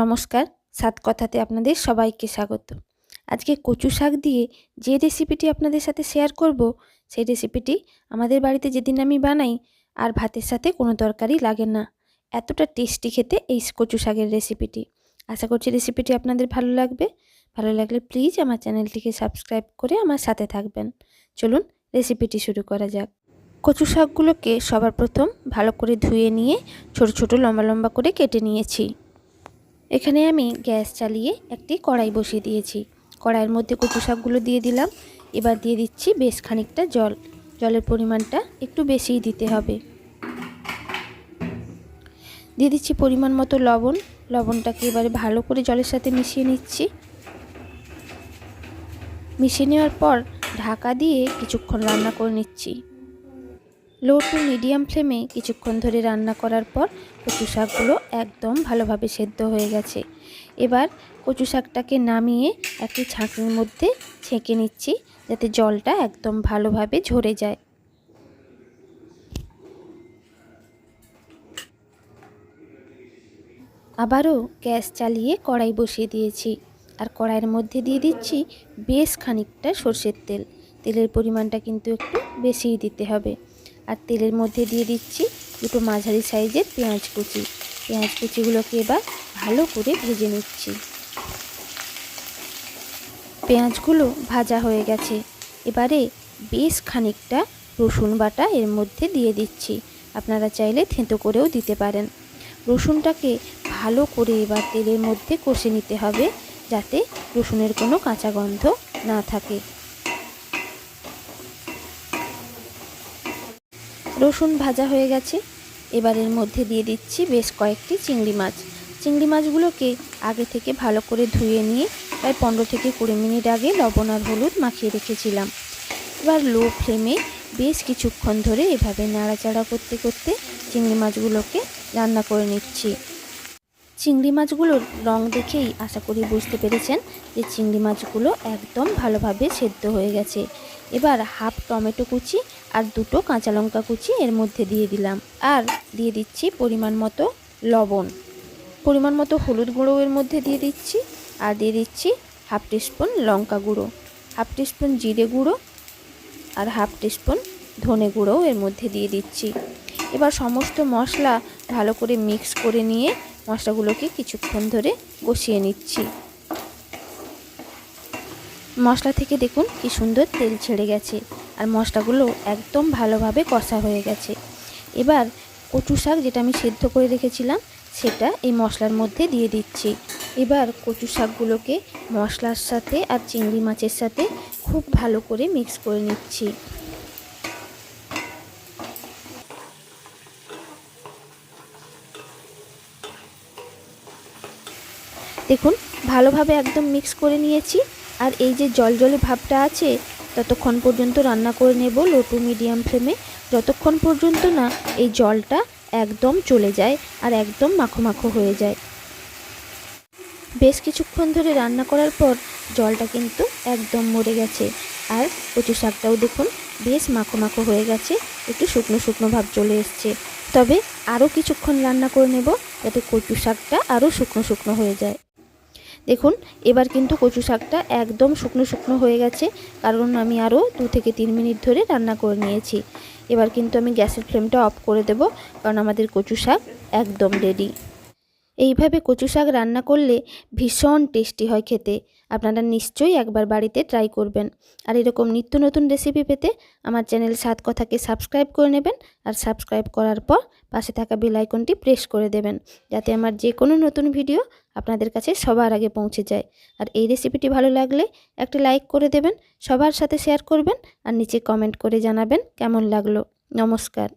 নমস্কার, সাত কথাতে আপনাদের সবাইকে স্বাগত। আজকে কচু শাক দিয়ে যে রেসিপিটি আপনাদের সাথে শেয়ার করব, সেই রেসিপিটি আমাদের বাড়িতে যেদিন আমি বানাই, আর ভাতের সাথে কোনো তরকারি লাগে না। এতটা টেস্টি খেতে এই কচু শাকের রেসিপিটি আশা করছি রেসিপিটি আপনাদের ভালো লাগবে। ভালো লাগলে প্লিজ আমার চ্যানেলটিকে সাবস্ক্রাইব করে আমার সাথে থাকবেন। চলুন রেসিপিটি শুরু করা যাক। কচু শাকগুলোকে সবার প্রথম ভালো করে ধুয়ে নিয়ে ছোট ছোট লম্বা লম্বা করে কেটে নিয়েছি। এখানে আমি গ্যাস চালিয়ে একটি কড়াই বসিয়ে দিয়েছি। কড়াইয়ের মধ্যে কচু শাকগুলো দিয়ে দিলাম। এবার দিয়ে দিচ্ছি বেশ খানিকটা জল। জলের পরিমাণটা একটু বেশিই দিতে হবে। দিয়ে দিচ্ছি পরিমাণ মতো লবণ। লবণটাকে এবারে ভালো করে জলের সাথে মিশিয়ে নিচ্ছি। মিশিয়ে নেওয়ার পর ঢাকা দিয়ে কিছুক্ষণ রান্না করে নিচ্ছি। লো টু মিডিয়াম ফ্লেমে কিছুক্ষণ ধরে রান্না করার পর কচু শাকগুলো একদম ভালোভাবে সেদ্ধ হয়ে গেছে। এবার কচু শাকটাকে নামিয়ে একটি ছাঁকনির মধ্যে ছেঁকে নিচ্ছি যাতে জলটা একদম ভালোভাবে ঝরে যায়। আবারও গ্যাস চালিয়ে কড়াই বসিয়ে দিয়েছি আর কড়াইয়ের মধ্যে দিয়ে দিচ্ছি বেশ খানিকটা সর্ষের তেল। তেলের পরিমাণটা কিন্তু একটু বেশিই দিতে হবে। আর তেলের মধ্যে দিয়ে দিচ্ছি দুটো মাঝারি সাইজের পেঁয়াজ কুচি। পেঁয়াজ কুচিগুলোকে এবার ভালো করে ভেজে নিচ্ছি। পেঁয়াজগুলো ভাজা হয়ে গেছে। এবারে বেশ খানিকটা রসুন বাটা এর মধ্যে দিয়ে দিচ্ছি। আপনারা চাইলে থেঁতো করেও দিতে পারেন। রসুনটাকে ভালো করে এবার তেলের মধ্যে কষে নিতে হবে যাতে রসুনের কোনো কাঁচা গন্ধ না থাকে। রসুন ভাজা হয়ে গেছে। এবার এর মধ্যে দিয়ে দিচ্ছি বেশ কয়েকটি চিংড়ি মাছ। চিংড়ি মাছগুলোকে আগে থেকে ভালো করে ধুয়ে নিয়ে প্রায় পনেরো থেকে কুড়ি মিনিট আগে লবণ আর হলুদ মাখিয়ে রেখেছিলাম। এবার লো ফ্লেমে বেশ কিছুক্ষণ ধরে এভাবে নাড়াচাড়া করতে করতে চিংড়ি মাছগুলোকে রান্না করে নিচ্ছি। চিংড়ি মাছগুলোর রং দেখেই আশা করি বুঝতে পেরেছেন যে চিংড়ি মাছগুলো একদম ভালোভাবে সেদ্ধ হয়ে গেছে। এবার হাফ টমেটো কুচি আর দুটো কাঁচা লঙ্কা কুচি এর মধ্যে দিয়ে দিলাম। আর দিয়ে দিচ্ছি পরিমাণ মতো লবণ। পরিমাণ মতো হলুদ গুঁড়ো এর মধ্যে দিয়ে দিচ্ছি আর দিয়ে দিচ্ছি হাফ টিস্পুন লঙ্কা গুঁড়ো। হাফ টিস্পুন জিরে গুঁড়ো আর হাফ টিস্পুন ধনে গুঁড়োও এর মধ্যে দিয়ে দিচ্ছি। এবার সমস্ত মশলা ভালো করে মিক্স করে নিয়ে মশলাগুলোকে কিছুক্ষণ ধরে কষিয়ে নিচ্ছি। মশলা থেকে দেখুন কি সুন্দর তেল ছেড়ে গেছে আর মশলাগুলো একদম ভালোভাবে কষা হয়ে গেছে। এবার কচু শাক যেটা আমি সেদ্ধ করে রেখেছিলাম, সেটা এই মশলার মধ্যে দিয়ে দিচ্ছি। এবার কচু শাকগুলোকে মশলার সাথে আর চিংড়ি মাছের সাথে খুব ভালো করে মিক্স করে নিচ্ছি। দেখুন, ভালোভাবে একদম মিক্স করে নিয়েছি। আর এই যে জল জলে ভাবটা আছে, ততক্ষণ পর্যন্ত রান্না করে নেব লো টু মিডিয়াম ফ্লেমে যতক্ষণ পর্যন্ত না এই জলটা একদম চলে যায় আর একদম মাখো মাখো হয়ে যায়। বেশ কিছুক্ষণ ধরে রান্না করার পর জলটা কিন্তু একদম মরে গেছে। আর কচু শাকটাও দেখুন বেশ মাখো মাখো হয়ে গেছে, একটু শুকনো শুকনো ভাব চলে এসছে। তবে আরও কিছুক্ষণ রান্না করে নেব যাতে কচু শাকটা আরও শুকনো শুকনো হয়ে যায়। দেখুন, এবার কিন্তু কচু শাকটা একদম শুকনো শুকনো হয়ে গেছে, কারণ আমি আরও দু থেকে তিন মিনিট ধরে রান্না করে নিয়েছি। এবার কিন্তু আমি গ্যাসের ফ্লেমটা অফ করে দেব, কারণ আমাদের কচু শাক একদম রেডি এইভাবে কচু শাক রান্না করলে ভীষণ টেস্টি হয় খেতে। আপনারা নিশ্চয়ই একবার বাড়িতে ট্রাই করবেন। আর এরকম নিত্য নতুন রেসিপি পেতে আমার চ্যানেল সাত কথাকে সাবস্ক্রাইব করে নেবেন আর সাবস্ক্রাইব করার পর পাশে থাকা বেল আইকনটি প্রেস করে দেবেন যাতে আমার যে কোনো নতুন ভিডিও আপনাদের কাছে সবার আগে পৌঁছে যায়। আর এই রেসিপিটি ভালো লাগলে একটি লাইক করে দেবেন, সবার সাথে শেয়ার করবেন আর নিচে কমেন্ট করে জানাবেন কেমন লাগল। নমস্কার।